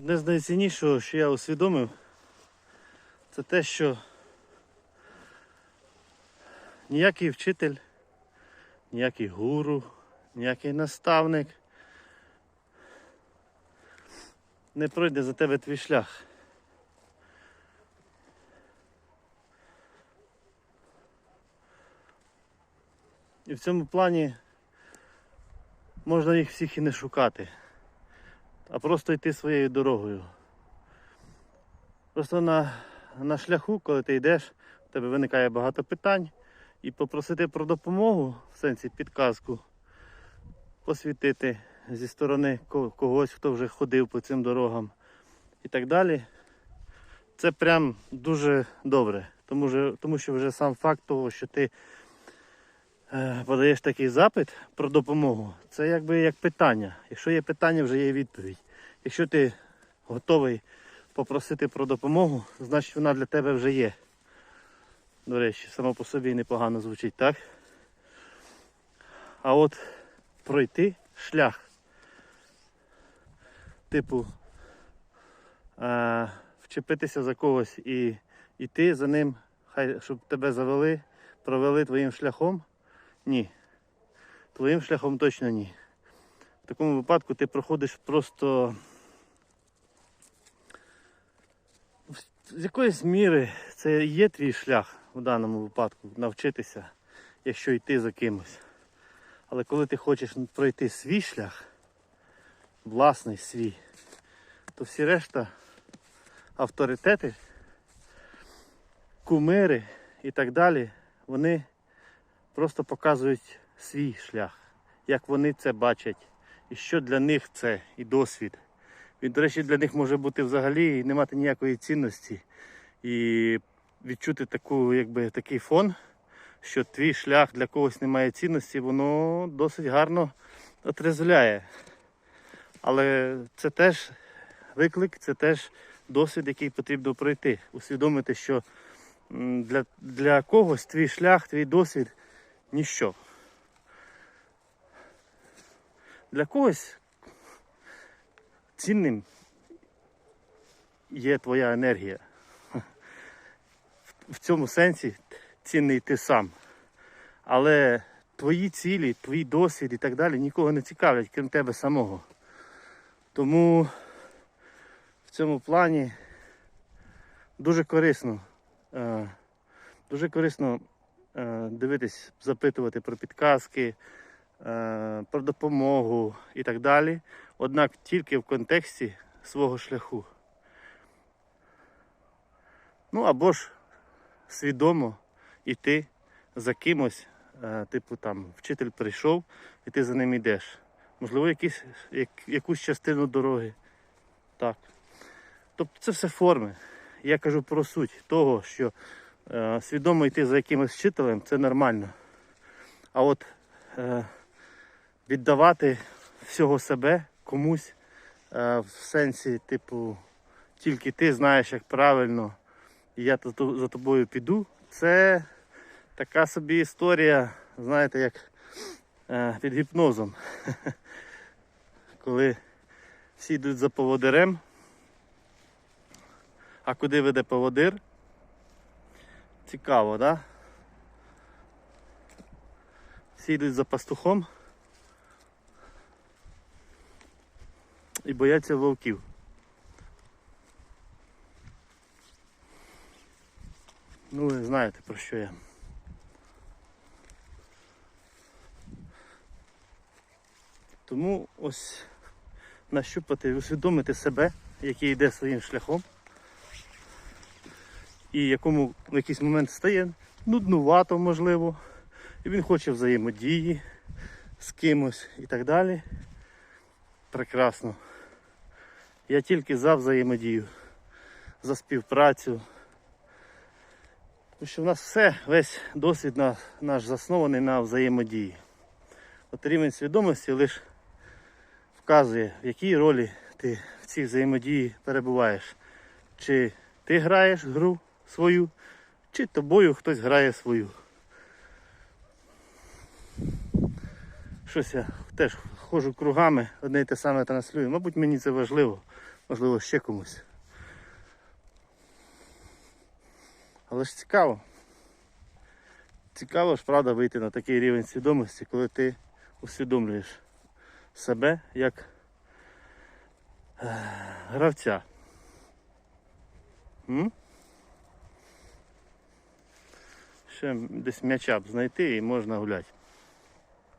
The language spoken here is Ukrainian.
Одне з найціннішого, що я усвідомив, це те, що ніякий вчитель, ніякий гуру, ніякий наставник не пройде за тебе твій шлях. І в цьому плані можна їх всіх і не шукати, а просто йти своєю дорогою. Просто на, на шляху, коли ти йдеш, в тебе виникає багато питань, і попросити про допомогу, в сенсі підказку, посвітити зі сторони когось, хто вже ходив по цим дорогам і так далі. Це прям дуже добре, тому, що- тому що вже сам факт того, що ти е, подаєш такий запит про допомогу, це якби як питання. Якщо є питання, вже є відповідь. Якщо ти готовий попросити про допомогу, значить вона для тебе вже є. До речі, само по собі непогано звучить, так? А от пройти шлях. Типу, е, вчепитися за когось і йти за ним, хай щоб тебе завели, провели твоїм шляхом. Ні. Твоїм шляхом точно ні. В такому випадку ти проходиш просто з якоїсь міри це є твій шлях в даному випадку навчитися, якщо йти за кимось. Але коли ти хочеш пройти свій шлях, власний свій, то всі решта авторитети, кумири і так далі, вони просто показують свій шлях, як вони це бачать, і що для них це і досвід. Він, до речі, для них може бути взагалі і не мати ніякої цінності. І відчути таку, якби, такий фон, що твій шлях для когось не має цінності, воно досить гарно отрезвляє. Але це теж виклик, це теж досвід, який потрібно пройти. Усвідомити, що для, для когось твій шлях, твій досвід ніщо. Для когось цінним є твоя енергія. В цьому сенсі цінний ти сам. Але твої цілі, твій досвід і так далі нікого не цікавлять, крім тебе самого. Тому в цьому плані дуже корисно, е, дуже корисно е, дивитись, запитувати про підказки, про допомогу і так далі. Однак тільки в контексті свого шляху. Ну або ж свідомо йти за кимось, е, типу там вчитель прийшов і ти за ним йдеш. Можливо, якісь, як, якусь частину дороги. Так. Тобто це все форми. Я кажу про суть того, що е, свідомо йти за якимось вчителем це нормально. А от е, віддавати всього себе комусь е, в сенсі, типу, тільки ти знаєш, як правильно, і я за тобою піду, це така собі історія, знаєте, як е, під гіпнозом. Коли всі йдуть за поводирем, а куди веде поводир? Цікаво, так? Да? Всі йдуть за пастухом бояться вовків. Ну, ви знаєте про що я. Тому ось нащупати, усвідомити себе, який йде своїм шляхом, і якому в якийсь момент стає нуднувато, можливо, і він хоче взаємодії з кимось і так далі. Прекрасно. Я тільки за взаємодію, за співпрацю. Тому що в нас все, весь досвід на- наш заснований на взаємодії. От рівень свідомості лише вказує, в якій ролі ти в цій взаємодії перебуваєш. Чи ти граєш гру свою, чи тобою хтось грає свою. Щось я теж ходжу кругами, одне й те саме транслюю. Мабуть, мені це важливо. можливо, ще комусь. Але ж цікаво. Цікаво ж, правда, вийти на такий рівень свідомості, коли ти усвідомлюєш себе як е, гравця. М? Ще десь м'яча б знайти і можна гуляти.